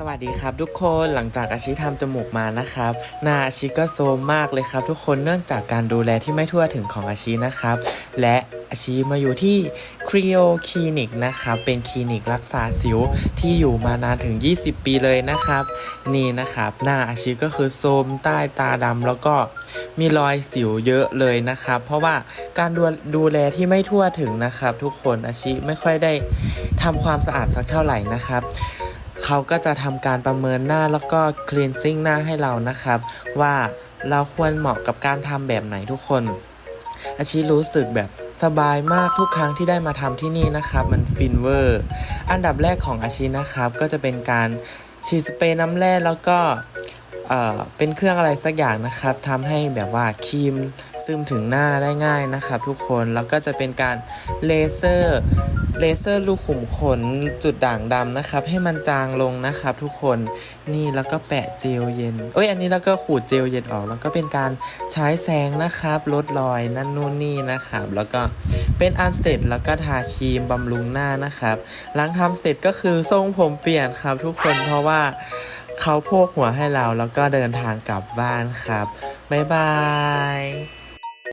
สวัสดีครับทุกคนหลังจากอาชิทำจมูกมานะครับหน้าอาชิก็โซมมากเลยครับ ทุกคนเนื่องจากการดูแลที่ไม่ทั่วถึงของอาชินะครับ และอาชิมาอยู่ที่ครีโอคลินิกนะครับเป็นคลินิกรักษาสิวที่อยู่มานานถึง 20 ปีเลยนะครับ นี่นะครับ หน้าอาชิก็คือโซมใต้ตาดำแล้วก็มีรอยสิวเยอะเลยนะครับ เพราะว่าการดูดูแลที่ไม่ทั่วถึงนะครับ ทุกคนอาชิไม่ค่อยได้ทำความสะอาดสักเท่าไหร่นะครับ เขาก็จะทำการประเมินหน้าแล้วก็ cleansing หน้าให้เรานะครับ ว่าเราควรเหมาะกับการทำแบบไหนทุกคน อาชีรู้สึกแบบสบายมากทุกครั้งที่ได้มาทำที่นี่นะครับ มันฟินเวอร์ อันดับแรกของอาชีนะครับ ก็จะเป็นการฉีดสเปรย์น้ำแร่แล้วก็เอ่อเป็นเครื่องอะไรสักอย่างนะครับทำให้แบบว่าครีม ซึมถึงหน้าได้ง่ายนะครับทุกคนแล้วก็จะเป็นการเลเซอร์เลเซอร์ลูกขุมขนจุดด่างดำนะครับ ให้มันจางลงนะครับ ทุกคนนี่แล้วก็แปะเจลเย็นเอ้ยอันนี้แล้วก็ขูดเจลเย็นออก แล้วก็เป็นการใช้แสงนะครับลดรอยนั่นนู่นนี่นะครับ แล้วก็เป็นอันเสร็จแล้วก็ทาครีมบำรุงหน้านะครับหลังทำเสร็จก็คือทรงผมเปลี่ยนครับ ทุกคนเพราะว่าเขาโพกหัวให้เราแล้วก็เดินทางกลับบ้านครับบ๊ายบาย